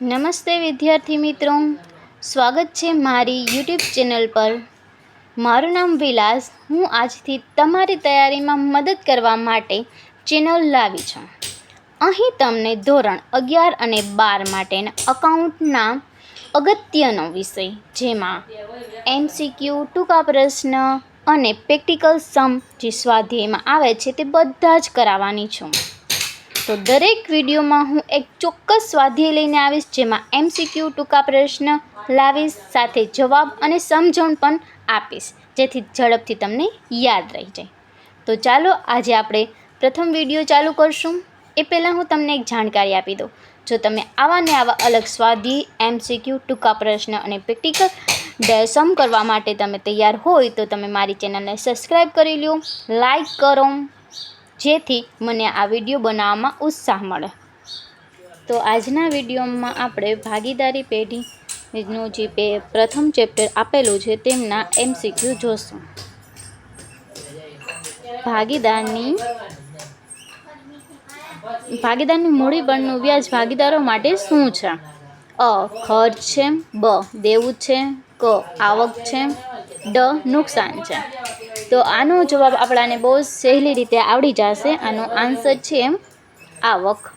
નમસ્તે વિદ્યાર્થી મિત્રો. સ્વાગત છે મારી યુટ્યુબ ચેનલ પર. મારું નામ વિલાસ. હું આજથી તમારી તૈયારીમાં મદદ કરવા માટે ચેનલ લાવી છું. અહીં તમને ધોરણ અગિયાર અને બાર માટેના અકાઉન્ટના અગત્યનો વિષય, જેમાં એમસીક્યુ, ટૂંકા પ્રશ્ન અને પ્રેક્ટિકલ સમ જે સ્વાધ્યાયમાં આવે છે તે બધા જ કરાવવાની છું. તો દરેક વિડીયોમાં હું એક ચોક્કસ સ્વાધ્યાય લઈને આવીશ, જેમાં એમસીક્યુ ટૂંકા પ્રશ્ન લાવીશ, સાથે જવાબ અને સમજણ પણ આપીશ, જેથી ઝડપથી તમને યાદ રહી જાય. તો ચાલો આજે આપણે પ્રથમ વીડિયો ચાલુ કરશું. એ પહેલાં હું તમને એક જાણકારી આપી દઉં. જો તમે આવા ને આવા અલગ સ્વાધ્યાય એમસીક્યુ ટૂંકા પ્રશ્ન અને પ્રેક્ટિકલ ડેસમ કરવા માટે તમે તૈયાર હોય તો તમે મારી ચેનલને સબસ્ક્રાઈબ કરી લો લાઈક કરો. જેથી મને આ વીડિયો બનાવવામાં ઉત્સાહ મળે. તો આજના વિડીયોમાં આપણે ભાગીદારી પેઢીનું જે પે, પ્રથમ ચેપ્ટર આપેલું છે તેમના એમસીક્યુ જોશું. ભાગીદારની ભાગીદારની મૂડીબળનું વ્યાજ ભાગીદારો માટે શું છે? અ ખર્ચ છે, બ, દેવું છે, ક, આવક છે, ડ, નુકસાન છે. તો આનો જવાબ આપણાને બહુ સહેલી રીતે આવડી જશે. આનો આન્સર છે એમ આવક.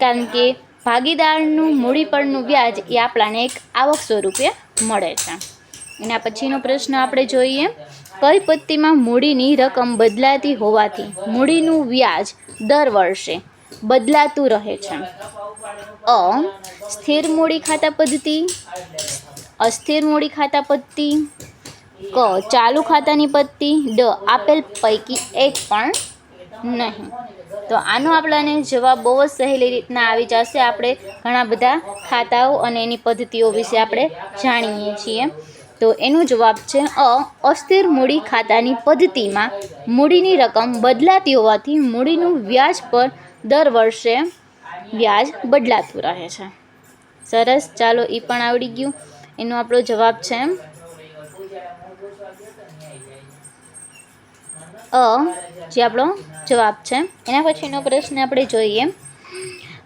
કારણ કે ભાગીદારનું મૂડી પરનું વ્યાજ એ આપણાને એક આવક સ્વરૂપે મળે છે. એના પછીનો પ્રશ્ન આપણે જોઈએ. કઈ પત્તીમાં મૂડીની રકમ બદલાતી હોવાથી મૂડીનું વ્યાજ દર વર્ષે બદલાતું રહે છે? અ. સ્થિર મૂડી ખાતા પદ્ધતિ. અસ્થિર મૂડી ખાતા પદ્ધતિ. ક, ચાલુ ખાતાની પત્તી, ડ, આપેલ પૈકી એક પણ નહીં. તો આનો આપણાને જવાબ બહુ જ સહેલી રીતના આવી જશે. આપણે ઘણા બધા ખાતાઓ અને એની પદ્ધતિઓ વિશે આપણે જાણીએ છીએ. તો એનો જવાબ છે અ, અસ્થિર મૂડી ખાતાની પદ્ધતિમાં મૂડીની રકમ બદલાતી હોવાથી મૂડીનું વ્યાજ પર દર વર્ષે વ્યાજ બદલાતું રહે છે. સરસ, ચાલો એ પણ આવડી ગયું. એનો આપણો જવાબ છે અ જે આપણો જવાબ છે. એના પછીનો પ્રશ્ન આપણે જોઈએ.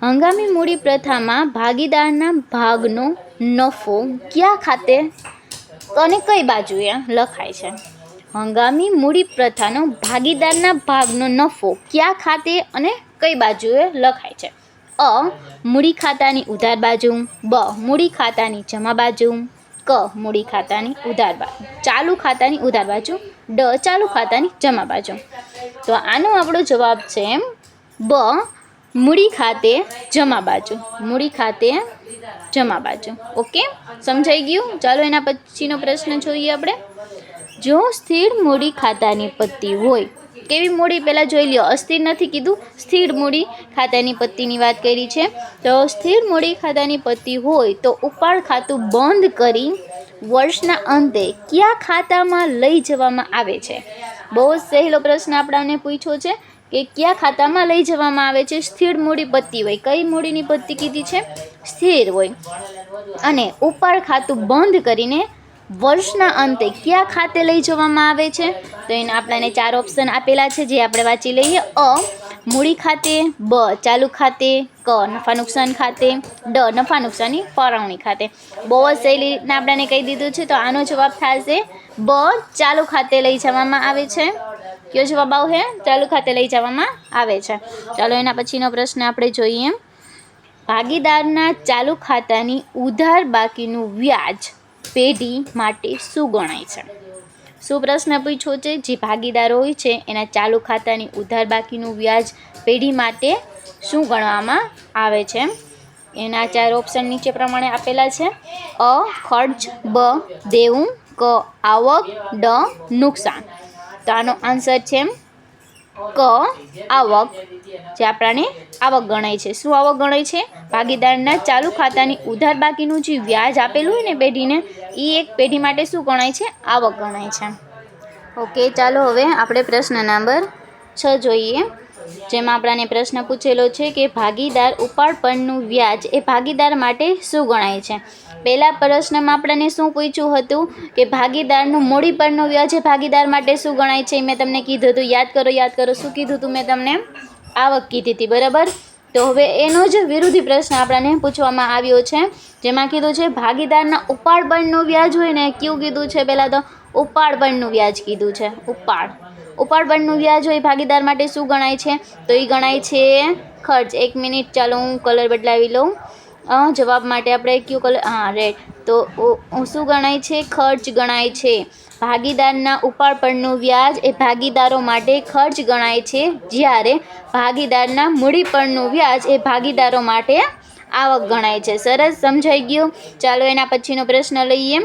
હંગામી મૂડી પ્રથામાં ભાગીદારના ભાગનો નફો કયા ખાતે અને કઈ બાજુએ લખાય છે? હંગામી મૂડી પ્રથાનો ભાગીદારના ભાગનો નફો કયા ખાતે અને કઈ બાજુએ લખાય છે? અ, મૂડી ખાતાની ઉધાર બાજુ. બ, મૂડી ખાતાની જમા બાજુ. ક મૂડી ખાતાની ઉધાર બાજુ, ચાલુ ખાતાની ઉધાર બાજુ, ડ ચાલુ ખાતાની જમા બાજુ. તો આનો આપણો જવાબ છે બ મૂડી ખાતે જમા બાજુ, મૂડી ખાતે જમા બાજુ. ઓકે? સમજાઈ ગયું? ચાલો એના પછીનો પ્રશ્ન જોઈએ આપણે. જો સ્થિર મૂડી ખાતાની પત્તી હોય કેવી મૂડી પહેલાં જોઈ લ્યો. અસ્થિર નથી કીધું. સ્થિર મૂડી ખાતાની પત્તીની વાત કરી છે. તો સ્થિર મૂડી ખાતાની પત્તી હોય તો ઉપાડ ખાતું બંધ કરી વર્ષના અંતે કયા ખાતામાં લઈ જવામાં આવે છે? બહુ જ સહેલો પ્રશ્ન આપણાને પૂછ્યો છે કે કયા ખાતામાં લઈ જવામાં આવે છે? સ્થિર મૂડી પત્તી હોય. કઈ મૂડીની પત્તી કીધી છે? સ્થિર હોય. અને ઉપાડ ખાતું બંધ કરીને વર્ષના અંતે કયા ખાતે લઈ જવામાં આવે છે? તો એને આપણાને ચાર ઓપ્શન આપેલા છે, જે આપણે વાંચી લઈએ. અ, મૂડી ખાતે, બ, ચાલુ ખાતે, ક, નફા નુકસાન ખાતે, ડ, નફા નુકસાની, ફાળવણી ખાતે. બહુ જ રીતના આપણાને કહી દીધું છે, તો આનો જવાબ થશે, બ, ચાલુ ખાતે લઈ જવામાં આવે છે. કયો જવાબ આવશે? ચાલુ ખાતે લઈ જવામાં આવે છે. ચાલો, એના પછીનો પ્રશ્ન આપણે જોઈએ. ભાગીદારના ચાલુ ખાતાની ઉધાર બાકીનું વ્યાજ પેઢી માટે શું ગણાય છે? શું પ્રશ્ન પૂછ્યો છે? જે ભાગીદારો હોય છે, એના ચાલુ ખાતાની ઉધાર બાકીનું વ્યાજ પેઢી માટે શું ગણવામાં આવે છે? એના ચાર ઓપ્શન નીચે પ્રમાણે આપેલા છે. અ, ખર્ચ, બ, દેવું, ક, આવક, ડ, નુકસાન. તો આનો આન્સર છે ક આવક, જે આપણાને આવક ગણાય છે. શું આવક ગણાય છે? ભાગીદારના ચાલુ ખાતાની ઉધાર બાકીનું જે વ્યાજ આપેલું હોય ને પેઢીને, એ એક પેઢી માટે શું ગણાય છે? આવક ગણાય છે. ઓકે, ચાલો હવે આપણે પ્રશ્ન નંબર છ જોઈએ. જેમાં આપણાને પ્રશ્ન પૂછેલો છે કે ભાગીદાર ઉપાડ પરનું વ્યાજ એ ભાગીદાર માટે શું ગણાય છે? પહેલા પ્રશ્નમાં આપણને શું પૂછ્યું હતું કે ભાગીદારનું મૂડી પરનું વ્યાજ ભાગીદાર માટે શું ગણાય છે? મેં તમને કીધું હતું. યાદ કરો યાદ કરો. શું કીધું હતું? મેં તમને આવક કીધી હતી. બરાબર? તો હવે એનો જ વિરોધી પ્રશ્ન આપણને પૂછવામાં આવ્યો છે. જેમાં કીધું છે, ભાગીદારના ઉપાડ બળનું વ્યાજ હોય ને, કયું કીધું છે પહેલાં તો? ઉપાડ બળનું વ્યાજ કીધું છે. ઉપાડ. ઉપાડ બળનું વ્યાજ હોય ભાગીદાર માટે શું ગણાય છે? તો એ ગણાય છે ખર્ચ. એક મિનિટ ચાલો હું કલર બદલાવી લઉં. જવાબ માટે આપણે કયું કલર હા રેડ તો શું ગણાય છે? ખર્ચ ગણાય છે. ભાગીદારના ઉપાડ પરનું વ્યાજ એ ભાગીદારો માટે ખર્ચ ગણાય છે. જ્યારે ભાગીદારના મૂડી પરનું વ્યાજ એ ભાગીદારો માટે આવક ગણાય છે. સરસ, સમજાઈ ગયું? ચાલો એના પછીનો પ્રશ્ન લઈએ.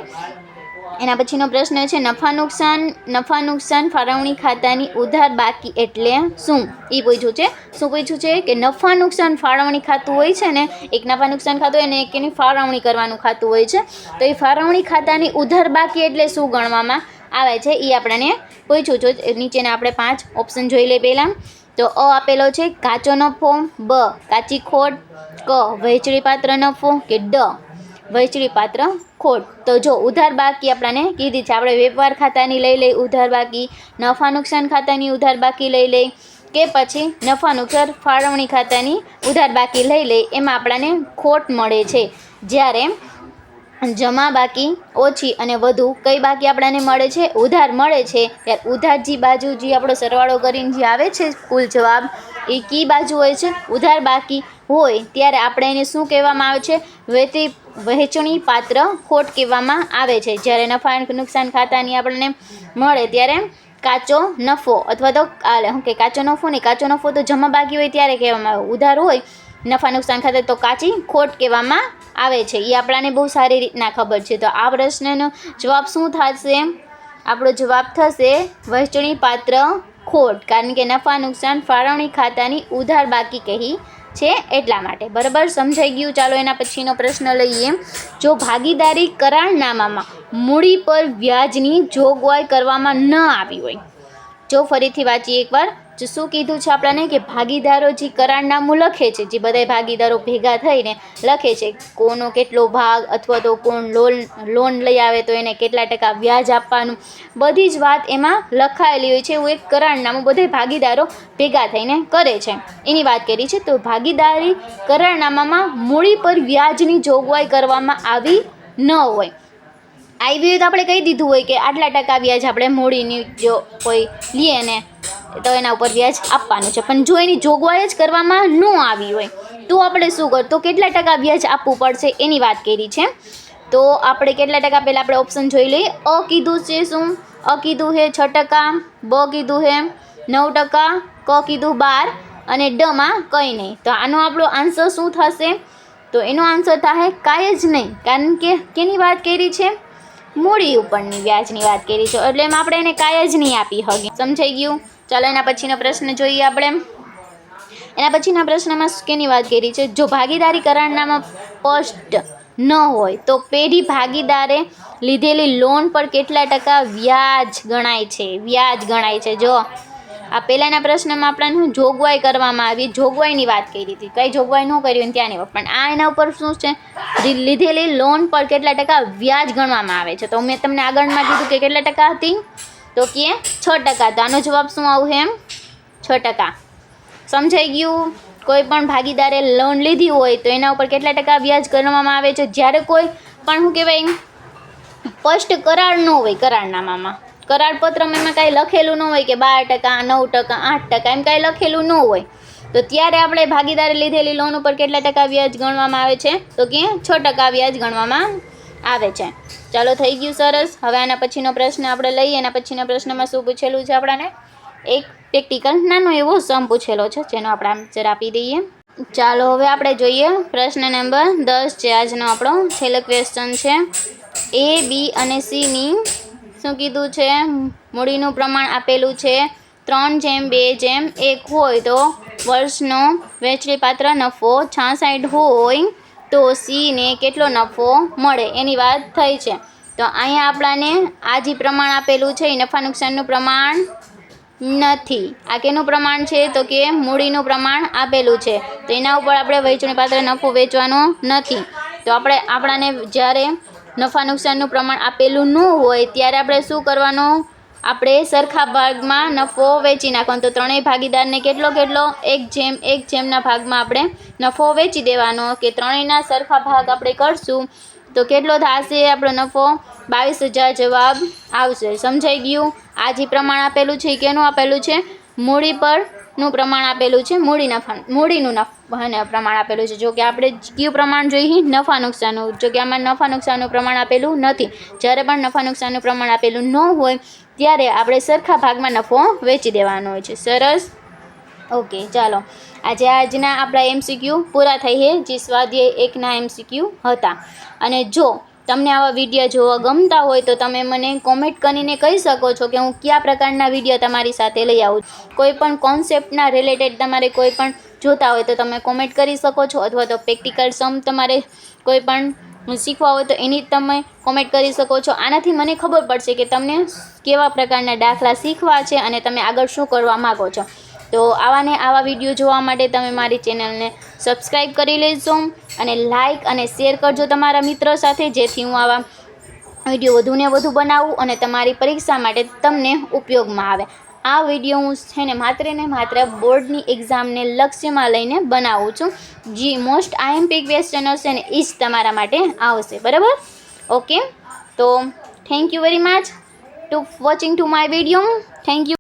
એના પછીનો પ્રશ્ન છે, નફા નુકસાન નફા નુકસાન ફાળવણી ખાતાની ઉધાર બાકી એટલે શું? એ પૂછ્યું છે. શું પૂછ્યું છે કે નફા નુકસાન ફાળવણી ખાતું હોય છે ને, એક નફા નુકસાન ખાતું હોય ને એક એની ફાળવણી કરવાનું ખાતું હોય છે, તો એ ફાળવણી ખાતાની ઉધાર બાકી એટલે શું ગણવામાં આવે છે? એ આપણને પૂછ્યું છે. નીચેના આપણે પાંચ ઓપ્શન જોઈ લઈએ પહેલાં. તો અ આપેલો છે, કાચો નફો, બ, કાચી ખોટ, ક, વહેંચણી પાત્ર નફો કે ડ. વહેંચણી પાત્ર ખોટ. તો જો ઉધાર બાકી આપણને કીધી છે, આપણે વેપાર ખાતાની લઈ લઈ ઉધાર બાકી, નફા નુકસાન ખાતાની ઉધાર બાકી લઈ લઈ, કે પછી નફા નુકસાન ફાળવણી ખાતાની ઉધાર બાકી લઈ લઈ, એમાં આપણને ખોટ મળે છે. જ્યારે જમા બાકી ઓછી અને વધુ કઈ બાકી આપણને મળે છે? ઉધાર મળે છે. ત્યારે ઉધારજી બાજુ જે આપણો સરવાળો કરીને જે આવે છે કુલ જવાબ એ કી બાજુ હોય છે? ઉધાર બાકી હોય, ત્યારે આપણે એને શું કહેવામાં આવે છે? વેતી વહેંચણી પાત્ર ખોટ કહેવામાં આવે છે. જ્યારે નફા નુકસાન ખાતાની આપણને મળે ત્યારે કાચો નફો અથવા તો શું કે કાચો નફો નહીં, કાચો નફો તો જમા બાકી હોય ત્યારે કહેવામાં આવે. ઉધાર હોય, નફા નુકસાન ખાતે તો કાચી ખોટ કહેવામાં આવે છે. એ આપણાને બહુ સારી રીતના ખબર છે. તો આ પ્રશ્નનો જવાબ શું થશે? આપણો જવાબ થશે વહેંચણી પાત્ર ખોટ. કારણ કે નફા, નુકસાન, ફાળવણી ખાતાની ઉધાર બાકી કહી છે એટલા માટે. બરાબર? સમજાઈ ગયું? ચાલો એના પછીનો પ્રશ્ન લઈએ. જો ભાગીદારી કરારનામામાં મૂડી પર વ્યાજની જોગવાઈ કરવામાં ન આવી હોય, જો ફરીથી વાંચીએ એકવાર. જો શું કીધું છે આપણને કે ભાગીદારો જે કરારનામું લખે છે, જે બધા ભાગીદારો ભેગા થઈને લખે છે, કોનો કેટલો ભાગ અથવા તો કોણ લોન લોન લઈ આવે તો એને કેટલા ટકા વ્યાજ આપવાનું, બધી જ વાત એમાં લખાયેલી હોય છે. એવું એક કરારનામું બધા ભાગીદારો ભેગા થઈને કરે છે. એની વાત કરી છે તો ભાગીદારી કરારનામામાં મૂડી પર વ્યાજની જોગવાઈ કરવામાં આવી ન હોય. આવી તો આપણે કહી દીધું હોય કે આટલા ટકા વ્યાજ આપણે મૂડીની જો કોઈ લઈએ ને તો એના ઉપર વ્યાજ આપવાનું છે. પણ જો એની જોગવાઈ જ કરવામાં ન આવી હોય, તો આપણે શું કર, તો કેટલા ટકા વ્યાજ આપવું પડશે એની વાત કરી છે. તો આપણે કેટલા ટકા પહેલાં આપણે ઓપ્શન જોઈ લઈએ. અ કીધું છે શું? અ કીધું હે છ ટકા, બ કીધું હે નવ ટકા, ક કીધું બાર અને ડમાં કંઈ નહીં. તો આનો આપણો આન્સર શું થશે? તો એનો આન્સર થાય કાંઈ જ નહીં, કારણ કે કેની વાત કરી છે? મૂડી ઉપરની વ્યાજની વાત કરી છે. એટલે એમ આપણે એને કાંઈ જ નહીં આપી હગી. સમજાઈ ગયું? ચાલો, એના પછીનો પ્રશ્ન જોઈએ આપણે. એના પછીના પ્રશ્નમાં કેની વાત કરી છે? જો ભાગીદારી કરારનામાં સ્પષ્ટ ન હોય, તો પેઢી ભાગીદારે લીધેલી લોન પર કેટલા ટકા વ્યાજ ગણાય છે? વ્યાજ ગણાય છે. જો, આ પહેલાંના પ્રશ્નમાં આપણને શું જોગવાઈ કરવામાં આવી. જોગવાઈની વાત કરી હતી. કઈ જોગવાઈ ન કરી હોય ત્યાંની. પણ આ એના ઉપર શું છે? લીધેલી લોન પર કેટલા ટકા વ્યાજ ગણવામાં આવે છે? તો મેં તમને આગળમાં કીધું કે કેટલા ટકા હતી? તો કે છ ટકા. તો આનો જવાબ શું આવશે એમ? છ ટકા. સમજાઈ ગયું? કોઈ પણ ભાગીદારે લોન લીધી હોય તો એના ઉપર કેટલા ટકા વ્યાજ ગણવામાં આવે છે? જ્યારે કોઈ પણ શું કહેવાય સ્પષ્ટ કરાર ન હોય કરારનામામાં. કરારપત્રમાં એમાં કાંઈ લખેલું ન હોય કે બાર ટકા, નવ ટકા, આઠ ટકા એમ કાંઈ લખેલું ન હોય. તો ત્યારે આપણે ભાગીદારે લીધેલી લોન ઉપર કેટલા ટકા વ્યાજ ગણવામાં આવે છે? તો કે છ ટકા વ્યાજ ગણવામાં આવે છે. ચાલો થઈ ગયું સરસ. હવે આના પછીનો પ્રશ્ન આપણે લઈએ. એના પછીના પ્રશ્નમાં શું પૂછેલું છે આપણાને? એક પ્રેક્ટિકલ, નાનો એવો સમ પૂછેલો છે, જેનો આપણે આન્સર આપી દઈએ. ચાલો હવે આપણે જોઈએ. પ્રશ્ન નંબર દસ છે આજનો આપણો. છેલ્લો ક્વેશ્ચન છે. એ બી અને સીની શું કીધું છે? મૂડીનું પ્રમાણ આપેલું છે ત્રણ જેમ, બે જેમ, એક હોય તો વર્ષનો વહેંચણી પાત્ર નફો છાસઠ હોય તો સીને કેટલો નફો મળે? એની વાત થઈ છે. તો અહીંયા આપણાને આ જે પ્રમાણ આપેલું છે. એ નફા નુકસાનનું પ્રમાણ નથી. આ કેનું પ્રમાણ છે? તો કે મૂડીનું પ્રમાણ આપેલું છે. તો એના ઉપર આપણે વહેંચણી પાત્ર નફો વેચવાનો નથી. તો આપણે આપણાને જ્યારે નફા નુકસાનનું પ્રમાણ આપેલું ન હોય, ત્યારે આપણે શું કરવાનું? આપણે સરખા ભાગમાં નફો વેચી નાખવાનો. તો ત્રણેય ભાગીદારને કેટલો કેટલો? એક જેમ, એક જેમના ભાગમાં આપણે નફો વેચી દેવાનો કે ત્રણેયના સરખા ભાગ આપણે કરશું, તો કેટલો થશે આપણો નફો? બાવીસ હજાર જવાબ આવશે. સમજાઈ ગયું? આ જે પ્રમાણ આપેલું છે, કેનું આપેલું છે? મૂડી પરનું પ્રમાણ આપેલું છે, મૂડી નફા મૂડીનું નફ પ્રમાણ આપેલું છે. જો કે આપણે કયું પ્રમાણ જોઈએ, નફા નુકસાનનું. જો કે આમાં નફા નુકસાનનું પ્રમાણ આપેલું નથી. જ્યારે પણ નફા નુકસાનનું પ્રમાણ આપેલું ન હોય, ત્યારે આપણે સરખા ભાગમાં નફો વેચી દેવાનો હોય છે. સરસ? ઓકે, ચાલો. આજે આજના આપણા એમસીક્યુ પૂરા થઈ છે જે સ્વાધ્યાય એકના એમસીક્યુ હતા. અને જો તમને આવા વીડિયો જોવા ગમતા હોય તો તમે મને કોમેન્ટ કરીને કહી શકો છો કે હું કયા પ્રકારના વીડિયો તમારી સાથે લઈ આવું કોઈ પણ કોન્સેપ્ટના રિલેટેડ તમારે કોઈ પણ જોતા હોય તો તમે કોમેન્ટ કરી શકો છો અથવા તો પ્રેક્ટિકલ સમ તમારે કોઈ પણ શીખવા હોય તો એની તમે કોમેન્ટ કરી શકો છો. આનાથી મને ખબર પડશે કે તમને કેવા પ્રકારના દાખલા શીખવા છે અને તમે આગળ શું કરવા માગો છો. તો આવા ને આવા વીડિયો જોવા માટે તમે મારી ચેનલને સબસ્ક્રાઈબ કરી લેજો અને લાઇક અને શેર કરજો તમારા મિત્રો સાથે, જેથી હું આવા વીડિયો વધુને વધુ બનાવું અને તમારી પરીક્ષા માટે તમને ઉપયોગમાં આવે. આ વીડિયો હું છે ને માત્ર ને માત્ર બોર્ડની એક્ઝામને લક્ષ્યમાં લઈને બનાવું છું. જે, મોસ્ટ આઈએમપી ક્વેશ્ચનો છે ને એ જ તમારા માટે આવશે, બરાબર? ઓકે, તો thank you very much to watching to my video. Thank you.